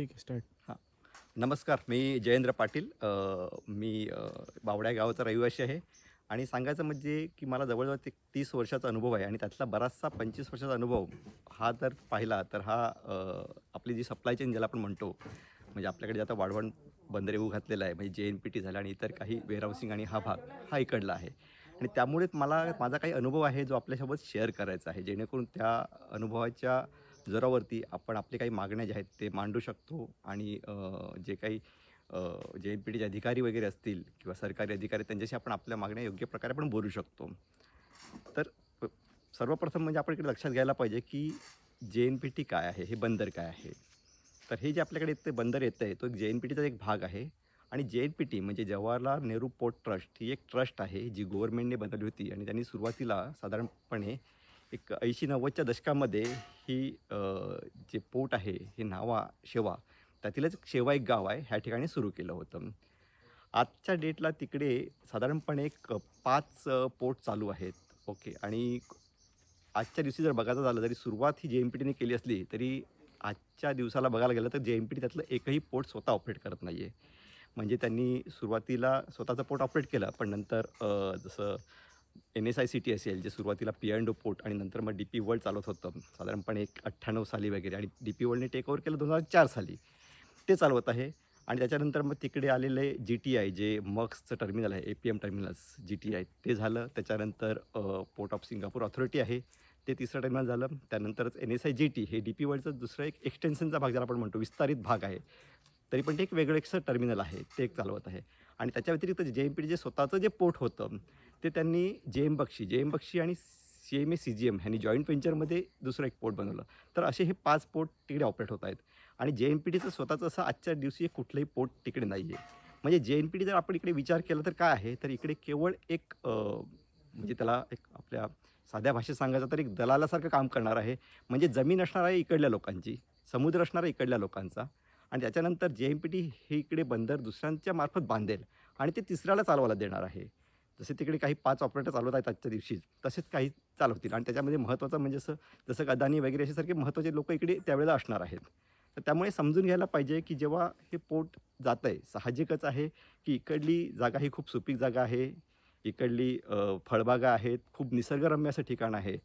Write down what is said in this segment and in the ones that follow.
ठीक आहे स्टार्ट नमस्कार मी जयेंद्र पाटील. अ, मी अ, बावड्या गावाचा रहिवासी आहे. आणि सांगायचं म्हणजे की मला जवळजवळ ते तीस वर्षाचा अनुभव आहे. आणि त्यातला बराचसा पंचवीस वर्षाचा अनुभव हा जर पाहिला तर हा अ, आपली जी सप्लाय चेन ज्याला आपण म्हणतो म्हणजे आपल्याकडे जे आता वाढवण बंदरे उभं घातलेलं आहे म्हणजे जे एन पी टी झालं आणि इतर काही वेअरहाऊसिंग आणि हा भाग हा इकडला आहे. आणि त्यामुळे मला माझा काही अनुभव आहे जो आपल्यासोबत शेअर करायचा आहे. जेणेकरून त्या अनुभवाच्या जोरावरती आपण आपले काही मागण्या ज्या आहेत ते मांडू शकतो आणि जे काही जे एन पी टीचे अधिकारी वगैरे असतील किंवा सरकारी अधिकारी त्यांच्याशी आपण आपल्या मागण्या योग्य प्रकारे आपण बोलू शकतो. तर सर्वप्रथम म्हणजे आपण इकडे लक्षात घ्यायला पाहिजे की जे एन पी टी काय आहे हे बंदर काय आहे? तर हे जे आपल्याकडे ते बंदर येतं आहे तो एक जे एन पी टीचा एक भाग आहे आणि जे एन पी टी म्हणजे जवाहरलाल नेहरू पोर्ट ट्रस्ट ही एक ट्रस्ट आहे जी गव्हर्नमेंटने बनवली होती आणि त्यांनी सुरुवातीला साधारणपणे एक ऐंशी नव्वदच्या दशकामध्ये ही जे पोर्ट आहे हे नावा शेवा त्यातीलच शेवा एक गाव आहे ह्या ठिकाणी सुरू केलं होतं. आजच्या डेटला तिकडे साधारणपणे एक पाच पोट पोर्ट चालू आहेत. ओके. आणि आजच्या दिवशी जर बघायचं झालं तरी सुरुवात ही जे एम पी टीने केली असली तरी आजच्या दिवसाला बघायला गेलं तर जे एम पी टी त्यातलं एकही पोर्ट स्वतः ऑपरेट करत नाही आहे म्हणजे त्यांनी सुरुवातीला स्वतःचं पोर्ट ऑपरेट केलं पण नंतर जसं N S I C T असेल जे सुरुवातीला पी अँड ओ पोर्ट आणि नंतर मग डी पी वर्ल्ड चालवत होतं. साधारणपणे एक अठ्ठ्याण्णव साली वगैरे आणि डी पी वर्ल्डने टेक ओव्हर केलं दोन हजार चार साली. ते चालवत आहे. आणि त्याच्यानंतर मग तिकडे आलेले जी टी आय जे मक्सचं टर्मिनल आहे A P M terminals G T I ते झालं. त्याच्यानंतर पोर्ट ऑफ सिंगापूर ऑथॉरिटी आहे. ते तिसरं टर्मिनल झालं. त्यानंतरच N S I G T हे डी पी वर्ल्डचं दुसरं एक एक्सटेन्शनचा भाग ज्याला आपण म्हणतो विस्तारित भाग आहे. तरी पण ते एक वेगळं एक टर्मिनल आहे. ते एक चालवत आहे. आणि त्याच्या व्यतिरिक्त जे एम पी जे स्वतःचं जे पोर्ट होतं ते त्यांनी जे एम बक्षी जे एम बक्षी आणि C M A C G M ह्यांनी जॉईंट व्हेंचरमध्ये दुसरं एक पोर्ट बनवलं. तर असे हे पाच पोर्ट तिकडे ऑपरेट होत आहेत. आणि जे एन पी टीचं स्वतःचं असं आजच्या दिवशी कुठलंही पोर्ट तिकडे नाही आहे म्हणजे जे एन पी टी जर आपण इकडे विचार केला तर काय आहे? तर इकडे केवळ एक म्हणजे त्याला एक आपल्या साध्या भाषेत सांगायचं तर एक दलालासारखं काम करणार आहे. म्हणजे जमीन असणार आहे इकडल्या लोकांची समुद्र असणार आहे इकडल्या लोकांचा. आणि त्याच्यानंतर जे एम पी टी हे इकडे बंदर दुसऱ्यांच्या मार्फत बांधेल आणि ते तिसऱ्याला चालवायला देणार आहे. जसे तिकडे काही पाच ऑपरेटर चालवत आहेत आजच्या दिवशीच तसेच काही चालवतील आणि त्याच्यामध्ये महत्त्वाचं म्हणजे असं जसं का अदानी वगैरे असे सारखे महत्त्वाचे लोक इकडे त्यावेळेला असणार आहेत. तर त्यामुळे समजून घ्यायला पाहिजे की जेव्हा हे पोट जातं आहे साहजिकच आहे की इकडली जागा ही खूप सुपीक जागा आहे इकडली फळबागा आहेत खूप निसर्गरम्य असं ठिकाण आहे.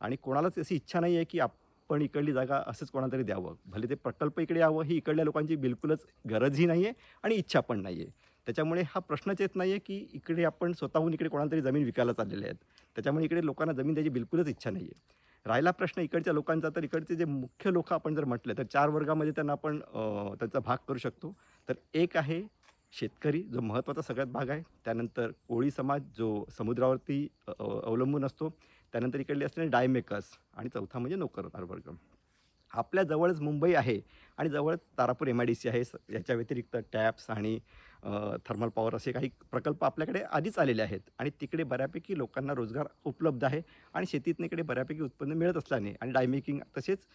आणि कोणालाच अशी इच्छा नाही आहे की आपण इकडली जागा असंच कोणाला तरी द्यावं. भले ते प्रकल्प इकडे यावं ही इकडल्या लोकांची बिलकुलच गरजही नाही आहे आणि इच्छा पण नाही आहे त्याच्यामुळे हा प्रश्नच येत नाही आहे की इकडे आपण स्वतःहून इकडे कोणाला तरी जमीन विकायला चाललेले आहेत. त्याच्यामुळे इकडे लोकांना जमीन द्यायची बिलकुलच इच्छा नाही आहे राहिला प्रश्न इकडच्या लोकांचा तर इकडचे जे मुख्य लोक आपण जर म्हटलं तर चार वर्गामध्ये त्यांना आपण त्यांचा भाग करू शकतो. तर एक आहे शेतकरी जो महत्त्वाचा सगळ्यात भाग आहे. त्यानंतर कोळी समाज जो समुद्रावरती अवलंबून असतो. त्यानंतर इकडले असलेले डायमेकर्स आणि चौथा म्हणजे नोकरदार वर्ग आपल्या जवळच मुंबई आहे आणि जवळच Tarapur M I D C आहे. स- याच्या व्यतिरिक्त टॅप्स आणि थर्मल पॉवर असे काही प्रकल्प आपल्याकडे आधीच आलेले आहेत. आणि तिकडे बऱ्यापैकी लोकांना रोजगार उपलब्ध आहे. आणि शेतीतनं इकडे बऱ्यापैकी उत्पन्न मिळत असल्याने आणि डायमेकिंग तसेच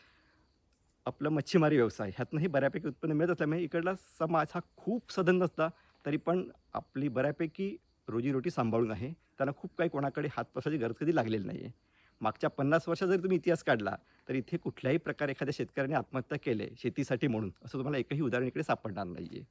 आपलं मच्छीमारी व्यवसाय ह्यातनंही बऱ्यापैकी उत्पन्न मिळत असल्यामुळे इकडला समाज हा खूप सधन नसला तरी पण आपली बऱ्यापैकी रोजीरोटी सांभाळून आहे. त्यांना खूप काही कोणाकडे हात गरज कधी लागलेली नाही आहे मागच्या पन्नास वर्षात जरी तुम्ही इतिहास काढला तर इथे कुठल्याही प्रकारे एखाद्या शेतकऱ्याने आत्महत्या केले शेतीसाठी म्हणून. असं तुम्हाला एकही उदाहरण इकडे सापडणार नाही आहे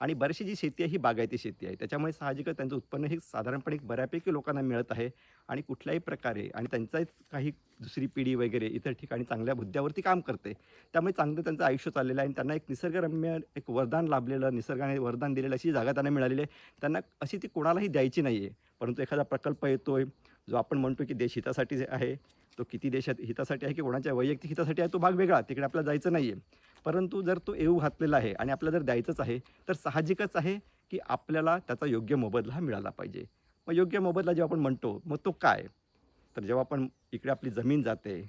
आणि बरीचशी जी शेती आहे ही बागायती शेती आहे. त्याच्यामुळे साहजिकच त्यांचं उत्पन्न हे साधारणपणे बऱ्यापैकी लोकांना मिळत आहे आणि कुठल्याही प्रकारे आणि त्यांचाच काही दुसरी पिढी वगैरे इतर ठिकाणी चांगल्या मुद्द्यावरती काम करते. त्यामुळे चांगलं त्यांचं आयुष्य चाललेलं आहे आणि त्यांना एक निसर्गरम्य एक वरदान लाभलेलं निसर्गाने वरदान दिलेलं अशी जागा त्यांना मिळालेली आहे त्यांना अशी ती कोणालाही द्यायची नाही आहे परंतु एखादा प्रकल्प येतो आहे जो आपण म्हणतो की देश हितासाठी जे आहे तो किती देशात हितासाठी आहे की कोणाच्या वैयक्तिक हितासाठी आहे तो भाग वेगळा. तिकडे आपल्याला जायचं नाही आहे परंतु जर तो येऊ घातलेला आहे आणि आपल्याला जर द्यायचंच आहे तर साहजिकच आहे की आपल्याला त्याचा योग्य मोबदला मिळाला पाहिजे. मग योग्य मोबदला जेव्हा आपण म्हणतो मग तो काय? तर जेव्हा आपण इकडे आपली जमीन जाते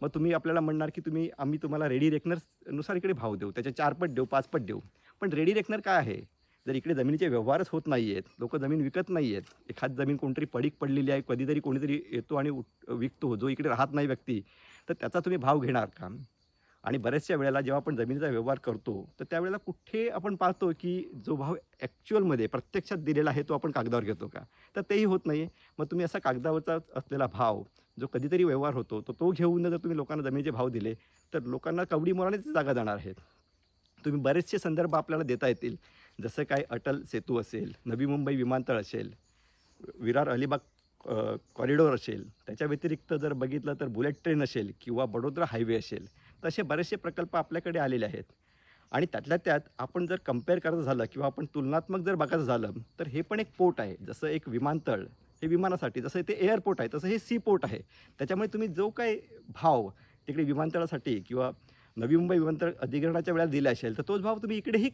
मग तुम्ही आपल्याला म्हणणार की तुम्ही आम्ही तुम्हाला रेडी रेकनर्सनुसार इकडे भाव देऊ. त्याच्या चारपट देऊ पाचपट देऊ. पण रेडी रेकनर काय आहे? जर इकडे जमिनीचे व्यवहारच होत नाही आहेत लोक जमीन विकत नाही आहेत एखाद जमीन कोणतरी पडीक पडलेली आहे कधीतरी कोणीतरी येतो आणि विकतो जो इकडे राहत नाही व्यक्ती तर त्याचा तुम्ही भाव घेणार का? आणि बऱ्याचशा वेळेला जेव्हा आपण जमिनीचा व्यवहार करतो तर त्यावेळेला कुठे आपण पाहतो की जो भाव ॲक्च्युअलमध्ये प्रत्यक्षात दिलेला आहे तो आपण कागदावर घेतो का? तर तेही होत नाही मग तुम्ही असा कागदावरचा असलेला भाव जो कधीतरी व्यवहार होतो तो तो घेऊन जर तुम्ही लोकांना जमिनीचे भाव दिले तर लोकांना कवडी मोरानेच जागा जाणार आहेत. तुम्ही बरेचसे संदर्भ आपल्याला देता येतील. जसं काय अटल सेतू असेल नवी मुंबई विमानतळ असेल विरार अलिबाग कॉरिडॉर असेल त्याच्या व्यतिरिक्त जर बघितलं तर बुलेट ट्रेन असेल किंवा बडोदरा हायवे असेल तर असे बरेचसे प्रकल्प आपल्याकडे आलेले आहेत. आणि त्यातल्या त्यात आपण जर कंपेअर करायचं झालं किंवा आपण तुलनात्मक जर बघायचं झालं तर हे पण एक पोर्ट आहे. जसं एक विमानतळ हे विमानासाठी जसं ते एअरपोर्ट आहे तसं हे सी पोर्ट आहे. त्याच्यामुळे तुम्ही जो काय भाव तिकडे विमानतळासाठी किंवा नवी मुंबई विमानतळ अधिग्रहणाच्या वेळेला दिला असेल तर तोच भाव तुम्ही इकडेही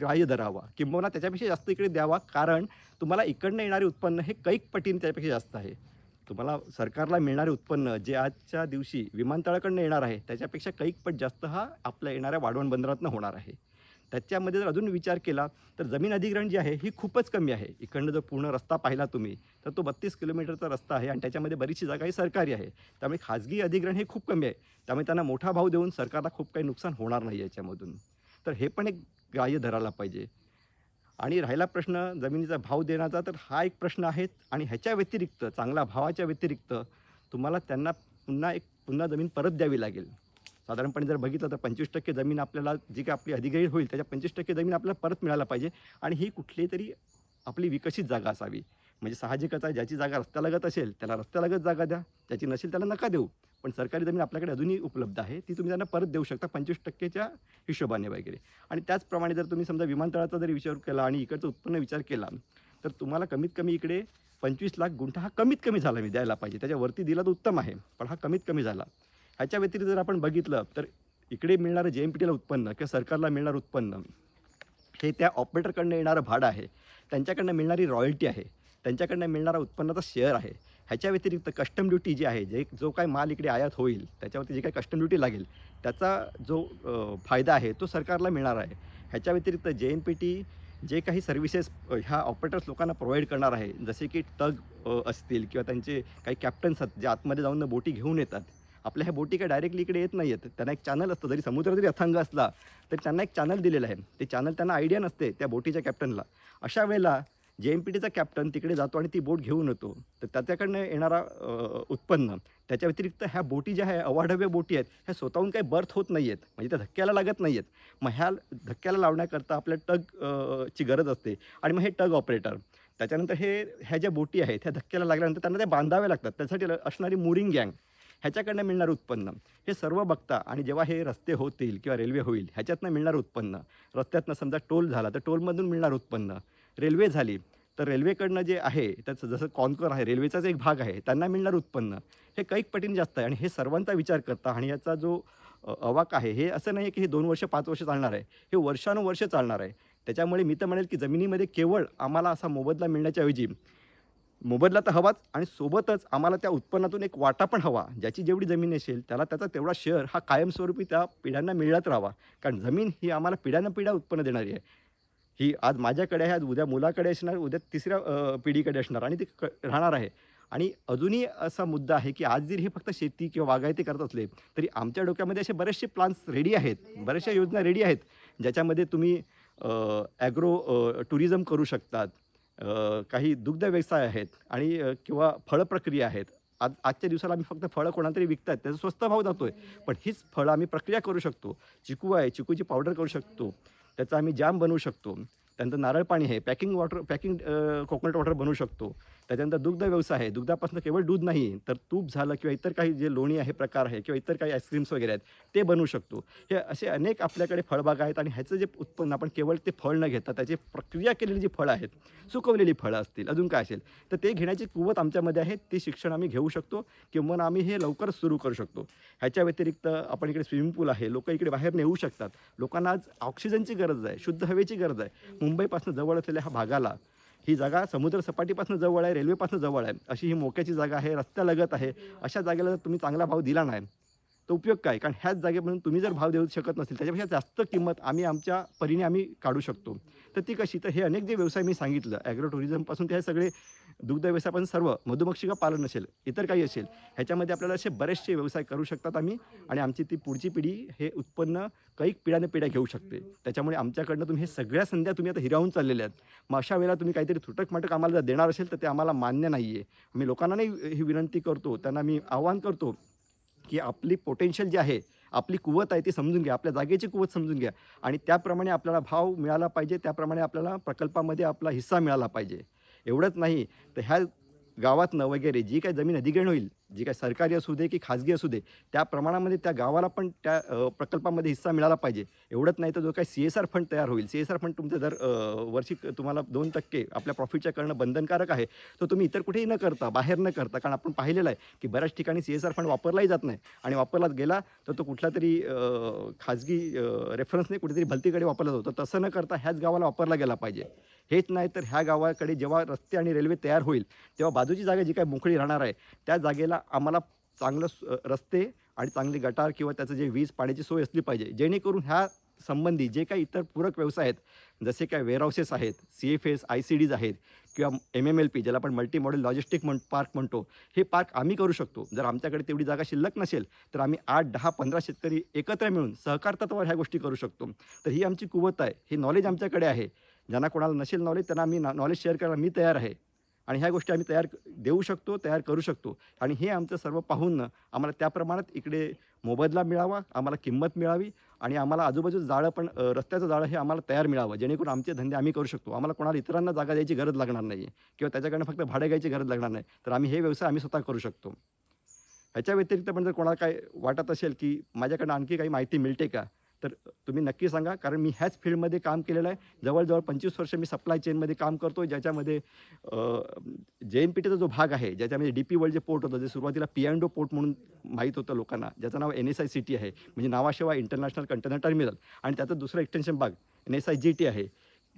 ग्राह्य धरावा किंबहुना त्याच्यापेक्षा जास्त इकडे द्यावा कारण तुम्हाला इकडनं येणारे उत्पन्न हे कैक पटीने त्याच्यापेक्षा जास्त आहे. तुम्हाला सरकारला मिळणारे उत्पन्न जे आजच्या दिवशी विमानतळाकडनं येणार आहे त्याच्यापेक्षा कैक पट जास्त हा आपल्या येणाऱ्या वाढवण बंदरातनं होणार आहे. त्याच्यामध्ये जर अजून विचार केला तर जमीन अधिग्रहण जी आहे ही खूपच कमी आहे. इकडनं जर पूर्ण रस्ता पाहिला तुम्ही तर तो बत्तीस किलोमीटरचा रस्ता आहे आणि त्याच्यामध्ये बरीचशी जागा ही सरकारी आहे. त्यामुळे खाजगी अधिग्रहण हे खूप कमी आहे. त्यामुळे त्यांना मोठा भाव देऊन सरकारला खूप काही नुकसान होणार नाही याच्यामधून. तर हे पण एक ग्राह्य धरायला पाहिजे. आणि राहिला प्रश्न जमिनीचा भाव देण्याचा तर हा एक प्रश्न आहे आणि ह्याच्या व्यतिरिक्त चांगला भावाच्या व्यतिरिक्त तुम्हाला त्यांना पुन्हा एक पुन्हा जमीन परत द्यावी लागेल. साधारणपणे जर बघितलं तर पंचवीस टक्के जमीन आपल्याला जी काही आपली अधिग्रहित होईल त्याच्या पंचवीस टक्के जमीन आपल्याला परत मिळायला पाहिजे. आणि ही कुठली तरी आपली विकसित जागा असावी. म्हणजे साहजिकच आहे ज्याची जागा रस्त्यालगत असेल त्याला रस्त्यालगत जागा द्या. ज्याची नसेल त्याला नका देऊ. पण सरकारी जमीन आपल्याकडे अजूनही उपलब्ध आहे. ती तुम्ही त्यांना परत देऊ शकता पंचवीस टक्केच्या हिशोबाने वगैरे. आणि त्याचप्रमाणे जर तुम्ही समजा विमानतळाचा जरी विचार केला आणि इकडचं उत्पन्न विचार केला तर तुम्हाला कमीत कमी इकडे पंचवीस लाख गुंठा हा कमीत कमी झाला मी द्यायला पाहिजे. त्याच्यावरती दिला तर उत्तम आहे पण हा कमीत कमी झाला. ह्याच्या व्यतिरिक्त जर आपण बघितलं तर इकडे मिळणारं जे एम पी टीला उत्पन्न किंवा सरकारला मिळणारं उत्पन्न हे त्या ऑपरेटरकडनं येणारं भाडं आहे. त्यांच्याकडनं मिळणारी रॉयल्टी आहे. त्यांच्याकडनं मिळणारा उत्पन्नाचा शेअर आहे. ह्याच्या व्यतिरिक्त कस्टम ड्युटी जी आहे जे जो काय माल इकडे आयात होईल त्याच्यावरती जे काही कस्टम ड्युटी लागेल त्याचा जो फायदा आहे तो सरकारला मिळणार आहे. ह्याच्या व्यतिरिक्त जे एन पी टी जे काही सर्व्हिसेस ह्या ऑपरेटर्स लोकांना प्रोव्हाइड करणार आहे जसे की टग असतील किंवा त्यांचे काही कॅप्टन्स आहेत जे आतमध्ये जाऊन बोटी घेऊन येतात. आपल्या ह्या बोटी काय डायरेक्टली इकडे येत नाही आहेत त्यांना एक चॅनल असतं जरी समुद्र जरी अथांग असला तरी त्यांना एक चॅनल दिलेलं आहे. ते चॅनल त्यांना आयडिया नसते त्या बोटीच्या कॅप्टनला अशा वेळेला जे एम पी टीचा कॅप्टन तिकडे जातो आणि ती बोट घेऊन येतो. तर त्याच्याकडनं येणारा उत्पन्न. त्याच्या व्यतिरिक्त ह्या बोटी ज्या आहे अवाढव्य बोटी आहेत ह्या स्वतःहून काही बर्थ होत नाही आहेत म्हणजे त्या धक्क्याला लागत नाही आहेत मग ह्या धक्क्याला लावण्याकरता आपल्या टग ची गरज असते. आणि मग हे टग ऑपरेटर. त्याच्यानंतर हे ह्या ज्या बोटी आहेत ह्या धक्क्याला लागल्यानंतर त्यांना त्या बांधाव्या लागतात. त्यासाठी असणारी मुरिंग गँग. ह्याच्याकडनं मिळणारं उत्पन्न. हे सर्व बघता आणि जेव्हा हे रस्ते होतील किंवा रेल्वे होईल ह्याच्यातनं मिळणारं उत्पन्न. रस्त्यातनं समजा टोल झाला तर टोलमधून मिळणारं उत्पन्न. रेल्वे झाली तर रेल्वेकडनं जे आहे त्याचं जसं कॉनकर आहे रेल्वेचाच एक भाग आहे त्यांना मिळणारं उत्पन्न. हे कैक पटीने जास्त आहे आणि हे सर्वांचा विचार करता आणि याचा जो अवाक आहे हे असं नाही आहे की हे दोन वर्ष पाच वर्ष चालणार आहे. हे वर्षानुवर्ष चालणार आहे. त्याच्यामुळे मी तर म्हणेल की जमिनीमध्ये केवळ आम्हाला असा मोबदला मिळण्याच्या ऐवजी मोबदला तर हवाच आणि सोबतच आम्हाला त्या उत्पन्नातून एक वाटा पण हवा ज्याची जेवढी जमीन असेल त्याला त्याचा तेवढा शेअर हा कायमस्वरूपी त्या पिढ्यांना मिळत राहावा. कारण जमीन ही आम्हाला पिढ्यानं पिढ्या उत्पन्न देणारी आहे. ही आज माझ्याकडे आहे आज उद्या मुलाकडे असणार उद्या तिसऱ्या पिढीकडे असणार आणि ते क राहणार आहे. आणि अजूनही असा मुद्दा आहे की आज जरी हे फक्त शेती किंवा बागायती करत असले तरी आमच्या डोक्यामध्ये असे बरेचसे प्लान्स रेडी आहेत बऱ्याचशा योजना रेडी आहेत ज्याच्यामध्ये तुम्ही ॲग्रो टुरिझम करू शकतात काही दुग्ध व्यवसाय आहेत आणि किंवा फळ प्रक्रिया आहेत. आज आजच्या दिवसाला आम्ही फक्त फळं कोणातरी विकतात त्याचा स्वस्त भाव जातो आहे पण हीच फळं आम्ही प्रक्रिया करू शकतो. चिकू आहे चिकूची पावडर करू शकतो. त्याचा आम्ही जाम बनवू शकतो. त्यानंतर नारळ पाणी आहे packing water packing coconut water बनवू शकतो. त्याच्यानंतर दुग्ध व्यवसाय आहे. दुग्धापासून केवळ दूध नाही तर तूप झालं किंवा इतर काही जे लोणी आहे प्रकार आहे किंवा इतर काही आईस्क्रीम्स वगैरे आहेत ते बनवू शकतो. हे असे अनेक आपल्याकडे फळबाग आहेत आणि ह्याचं जे उत्पन्न आपण केवळ ते फळ न घेता त्याची प्रक्रिया केलेली जी फळं आहेत सुकवलेली फळं असतील अजून काय असेल तर ते घेण्याची कुवत आमच्यामध्ये आहे ते शिक्षण आम्ही घेऊ शकतो किंवा आम्ही हे लवकर सुरू करू शकतो. ह्याच्या व्यतिरिक्त आपण इकडे स्विमिंग पूल आहे लोक इकडे बाहेर नेऊ शकतात. लोकांना आज ऑक्सिजनची गरज आहे शुद्ध हवेची गरज आहे. मुंबईपासून जवळ असलेल्या ह्या भागाला ही जागा समुद्र सपाटीपासून जवळ आहे रेल्वेपासून जवळ आहे. अशी ही मोक्याची जागा आहे रस्त्यालगत आहे. अशा जागेला जर तुम्ही चांगला भाव दिला नाही तर उपयोग काय? कारण ह्याच जागेपर्यंत तुम्ही जर भाव देऊ शकत नसेल त्याच्यापेक्षा जास्त किंमत आम्ही आमच्या परीने आम्ही काढू शकतो. तर ती कशी? तर हे अनेक जे व्यवसाय मी सांगितलं ॲग्रो टुरिझमपासून ते हे सगळे दुग्ध व्यवसायापासून सर्व मधुमक्षिका पालन असेल इतर काही असेल ह्याच्यामध्ये आपल्याला असे बरेचसे व्यवसाय करू शकतात आम्ही आणि आमची ती पुढची पिढी हे उत्पन्न कैक पिढ्याने पिढ्या घेऊ शकते. त्याच्यामुळे आमच्याकडनं तुम्ही हे सगळ्या संध्या तुम्ही आता हिरावून चाललेल्या आहेत. मग अशा वेळेला तुम्ही काहीतरी तुटक मटक आम्हाला जर देणार असेल तर ते आम्हाला मान्य नाही आहे मी लोकांना नाही ही विनंती करतो त्यांना मी आवाहन करतो की आपली पोटेन्शियल जे आहे आपली कुवत आहे ती समजून घ्या आपल्या जागेची कुवत समजून घ्या. आणि त्याप्रमाणे आपल्याला भाव मिळाला पाहिजे त्याप्रमाणे आपल्याला प्रकल्पामध्ये आपला हिस्सा मिळाला पाहिजे. एवढंच नाही तर ह्या गावातनं वगैरे जी काही जमीन अधिग्रहण होईल जी काही सरकारी असू दे की खाजगी असू दे त्या प्रमाणामध्ये त्या गावाला पण त्या प्रकल्पामध्ये हिस्सा मिळाला पाहिजे. एवढंच नाही तर जो काही सी एस आर फंड तयार होईल. सी एस आर फंड तुमचं दर वर्षी तुम्हाला दोन टक्के आपल्या प्रॉफिटच्या करणं बंधनकारक आहे तो तुम्ही इतर कुठेही न करता बाहेर न करता कारण आपण पाहिलेलं आहे की बऱ्याच ठिकाणी सी एस आर फंड वापरलाही जात नाही आणि वापरला गेला तर तो कुठला तरी खाजगी रेफरन्सने कुठेतरी भलतीकडे वापरला जातो. तसं न करता ह्याच गावाला वापरला गेला पाहिजे. हेच नाही तर ह्या गावाकडे जेव्हा रस्ते आणि रेल्वे तयार होईल तेव्हा बाजूची जागा जी काही मोकळी राहणार आहे त्या जागेला आम्हाला चांगलं स- रस्ते आणि चांगली गटार किंवा त्याचं जे वीज पाण्याची सोय असली पाहिजे जेणेकरून ह्या संबंधी जे काही इतर पूरक व्यवसाय आहेत जसे काय वेअरहाऊसेस आहेत C F S I C Ds आहेत किंवा एम एम एल पी ज्याला आपण मल्टी मॉडेल लॉजिस्टिक म्हण पार्क म्हणतो हे पार्क आम्ही करू शकतो. जर आमच्याकडे तेवढी जागा शिल्लक नसेल तर आम्ही आठ दहा पंधरा शेतकरी एकत्र मिळून सहकार तत्वावर ह्या गोष्टी करू शकतो. तर ही आमची कुवत आहे हे नॉलेज आमच्याकडे आहे. ज्यांना कोणाला नसेल नॉलेज त्यांना आम्ही नॉलेज शेअर करायला मी तयार आहे. आणि ह्या गोष्टी आम्ही तयार देऊ शकतो तयार करू शकतो. आणि हे आमचं सर्व पाहून आम्हाला त्या प्रमाणात इकडे मोबदला मिळावा आम्हाला किंमत मिळावी आणि आम्हाला आजूबाजूचं जाळं पण रस्त्याचं जाळं हे आम्हाला तयार मिळावं. जेणेकरून आमचे धंदे आम्ही करू शकतो. आम्हाला कोणाला इतरांना जागा द्यायची गरज लागणार नाही किंवा त्याच्याकडनं फक्त भाडे घ्यायची गरज लागणार नाही. तर आम्ही हे व्यवसाय आम्ही स्वतः करू शकतो. ह्याच्या व्यतिरिक्त पण जर कोणाला काय वाटत असेल की माझ्याकडनं आणखी काही माहिती मिळते का? तर तुम्ही नक्की सांगा कारण मी ह्याच फील्डमध्ये काम केलेलं आहे. जवळजवळ पंचवीस वर्ष मी सप्लाय चेनमध्ये काम करतो ज्याच्यामध्ये जे एन पी टीचा जो भाग आहे ज्याच्यामध्ये डी पी वर्ल्ड जे पोर्ट होतं जे सुरुवातीला पी अँडो पोर्ट म्हणून माहीत होतं लोकांना ज्याचं नाव N S I C T आहे म्हणजे नावाशिवाय इंटरनॅशनल कंटेनर टर्मिनल आणि त्याचं दुसरं एक्सटेन्शन भाग N S I G T आहे.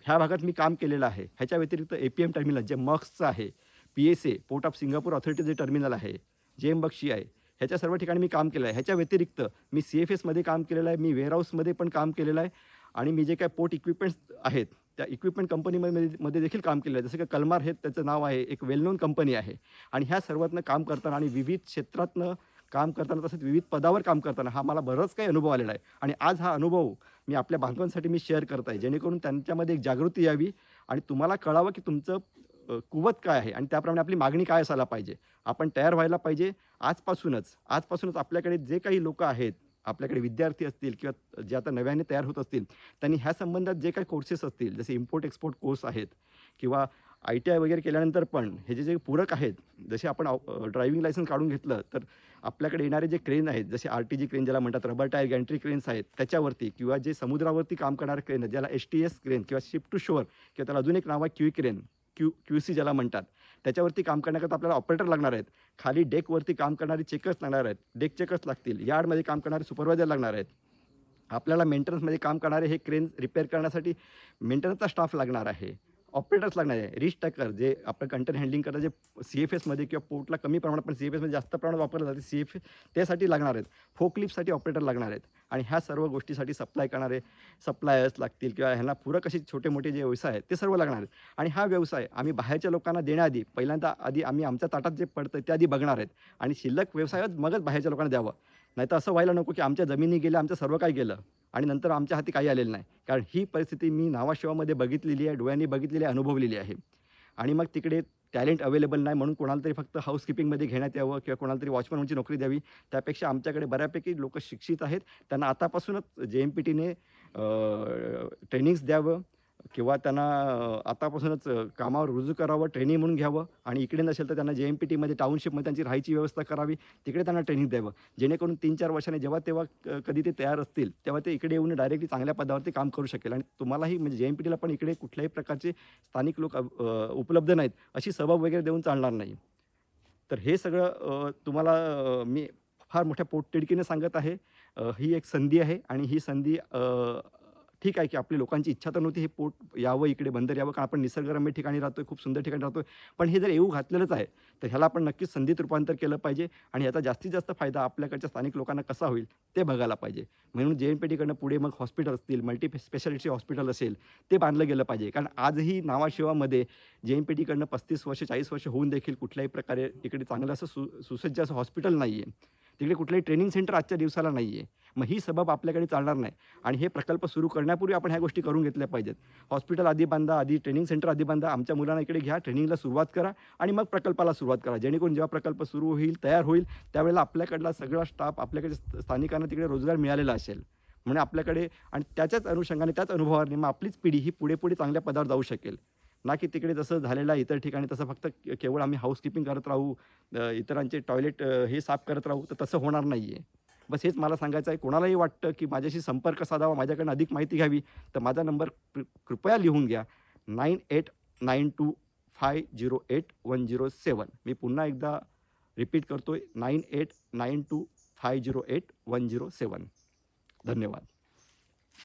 ह्या भागात मी काम केलेलं आहे. ह्याच्या व्यतिरिक्त ए पी एम टर्मिनल जे मक्सचं आहे P S A port of Singapore authority जे टर्मिनल आहे जे एम बक्षी आहे. ह्याच्या सर्व ठिकाणी मी काम केलं आहे. ह्याच्या व्यतिरिक्त मी सी एफ एसमध्ये काम केलेलं आहे. मी वेअरहाऊसमध्ये पण काम केलेलं आहे. आणि मी जे काय पोर्ट इक्विपमेंट्स आहेत त्या इक्विपमेंट कंपनीमध्ये मध्ये देखील काम केलं आहे. जसं की कलमार हे त्याचं नाव आहे. एक वेल नोन कंपनी आहे. आणि ह्या सर्वातनं काम करताना आणि विविध क्षेत्रातनं काम करताना तसंच विविध पदावर काम करताना हा मला बरंच काही अनुभव आलेला आहे. आणि आज हा अनुभव मी आपल्या बांधवांसाठी मी शेअर करत आहे. जेणेकरून त्यांच्यामध्ये एक जागृती यावी आणि तुम्हाला कळावं की तुमचं कुवत काय आहे? आणि त्याप्रमाणे आपली मागणी काय असायला पाहिजे? आपण तयार व्हायला पाहिजे आजपासूनच. आजपासूनच आपल्याकडे जे काही लोक आहेत आपल्याकडे विद्यार्थी असतील किंवा जे आता नव्याने तयार होत असतील त्यांनी ह्या संबंधात जे काही कोर्सेस असतील जसे इम्पोर्ट एक्सपोर्ट कोर्स आहेत किंवा आय टी आय वगैरे केल्यानंतर पण हे जे जे पूरक आहेत जसे आपण ड्रायव्हिंग लायसन्स काढून घेतलं तर आपल्याकडे येणारे जे क्रेन आहेत जसे आर टी जी क्रेन ज्याला म्हणतात रबर टायर गॅन्ट्री क्रेन्स आहेत त्याच्यावरती किंवा जे समुद्रावरती काम करणारे क्रेन आहेत ज्याला एस टी एस क्रेन किंवा शिप टू शोअर किंवा त्याला अजून एक नाव आहे Q crane Q Q C ज्याला म्हणतात. त्याच्यावरती काम करण्याकरता आपल्याला ऑपरेटर लागणार आहेत. खाली डेकवरती काम करणारे चेकर्स लागणार आहेत. डेक चेकर्स लागतील. यार्डमध्ये काम करणारे सुपरवायझर लागणार आहेत. आपल्याला मेंटेनन्समध्ये काम करणारे हे क्रेन रिपेअर करण्यासाठी मेंटेनन्सचा स्टाफ लागणार आहे. ऑपरेटर्स लागणार आहे. रिच टॅकर जे आपलं कंटेंट हँडलिंग करतात जे सी एफ एसमध्ये किंवा पोर्टला कमी प्रमाणात पण सी एफ एसमध्ये जास्त प्रमाणात वापरलं जाते सी एफ त्यासाठी लागणार आहेत. फोकलिफ्टसाठी ऑपरेटर लागणार आहेत. आणि ह्या सर्व गोष्टीसाठी सप्लाय करणारे सप्लायर्स लागतील किंवा ह्यांना पूरक असे छोटे मोठे जे व्यवसाय आहेत ते सर्व लागणार आहेत. आणि हा व्यवसाय आम्ही बाहेरच्या लोकांना देण्याआधी पहिल्यांदा आधी आम्ही आमच्या ताटात जे पडतं ते आधी बघणार आहेत. आणि शिल्लक व्यवसायात मगच बाहेरच्या लोकांना द्यावं. नाही तर असं व्हायला नको की आमच्या जमिनी गेल्या आमचं सर्व काही गेलं आणि नंतर आमच्या हाती काही आलेलं नाही. कारण ही परिस्थिती मी नावाशिवामध्ये बघितलेली आहे डोळ्यांनी बघितलेली आहे अनुभवलेली आहे. आणि मग तिकडे टॅलेंट अवेलेबल नाही म्हणून कोणाला तरी फक्त हाऊसकीपिंगमध्ये घेण्यात यावं किंवा कोणाला तरी वॉचमन नोकरी द्यावी. त्यापेक्षा आमच्याकडे बऱ्यापैकी लोक शिक्षित आहेत. त्यांना आतापासूनच जे एम पी टीने ट्रेनिंग्स द्यावं. किंवा त्यांना आतापासूनच कामावर रुजू करावं ट्रेनिंग म्हणून घ्यावं आणि इकडे नसेल तर त्यांना जे एम पी टीमध्ये टाउनशिपमध्ये त्यांची राहायची व्यवस्था करावी तिकडे त्यांना ट्रेनिंग द्यावं. जेणेकरून तीन चार वर्षाने जेव्हा तेव्हा कधी ते तयार असतील तेव्हा ते इकडे येऊन डायरेक्टली चांगल्या पदावरती काम करू शकेल. आणि तुम्हालाही म्हणजे जे एम पी टीला पण इकडे कुठल्याही प्रकारचे स्थानिक लोक उपलब्ध नाहीत अशी सबब वगैरे देऊन चालणार नाही. तर हे सगळं तुम्हाला मी फार मोठ्या पोटतिडकीने सांगत आहे. ही एक संधी आहे आणि ही संधी ठीक आहे की आपली लोकांची इच्छा तर नव्हती हे पोट यावं इकडे बंदर यावं कारण आपण निसर्गरम्य ठिकाणी राहतोय खूप सुंदर ठिकाणी राहतोय. पण हे जर येऊ घातलेलंच आहे तर ह्याला आपण नक्कीच संधीत रूपांतर केलं पाहिजे आणि याचा जास्तीत जास्त फायदा आपल्याकडच्या स्थानिक लोकांना कसा होईल ते बघायला पाहिजे. म्हणून जे एन पी टीकडनं पुढे मग हॉस्पिटल असतील मल्टी स्पेशालिटी हॉस्पिटल असेल ते बांधलं गेलं पाहिजे. कारण आजही नावाशिवामध्ये जे एन पी टीकडनं पस्तीस वर्ष चाळीस वर्ष होऊन देखील कुठल्याही प्रकारे इकडे चांगलं असं सु सुसज्ज असं हॉस्पिटल नाही आहे तिकडे कुठलंही ट्रेनिंग सेंटर आजच्या दिवसाला नाही आहे मग ही सबब आपल्याकडे चालणार नाही. आणि हे प्रकल्प सुरू करण्यापूर्वी आपण ह्या गोष्टी करून घेतल्या पाहिजेत. हॉस्पिटल आधी बांधा आधी ट्रेनिंग सेंटर आधी बांधा. आमच्या मुलांना इकडे घ्या ट्रेनिंगला सुरुवात करा आणि मग प्रकल्पाला सुरुवात करा. जेणेकरून जेव्हा प्रकल्प सुरू होईल तयार होईल त्यावेळेला आपल्याकडला सगळा स्टाफ आपल्याकडे स्थानिकांना तिकडे रोजगार मिळालेला असेल. म्हणजे आपल्याकडे आणि त्याच्याच अनुषंगाने त्याच अनुभवाने मग आपलीच पिढी ही पुढे पुढे चांगल्या पदावर जाऊ शकेल. ना की तिकडे जसं झालेलं आहे इतर ठिकाणी तसं फक्त केवळ आम्ही हाऊसकीपिंग करत राहू इतरांचे टॉयलेट हे साफ करत राहू तर तसं होणार नाही आहे बस हेच मला सांगायचं आहे कोणालाही वाटतं की माझ्याशी संपर्क साधावा माझ्याकडनं अधिक माहिती घ्यावी तर माझा नंबर कृ- कृपया लिहून घ्या. Nine eight nine two five zero eight one zero seven. मी पुन्हा एकदा रिपीट करतो आहे nine eight nine two five zero eight one zero seven. धन्यवाद.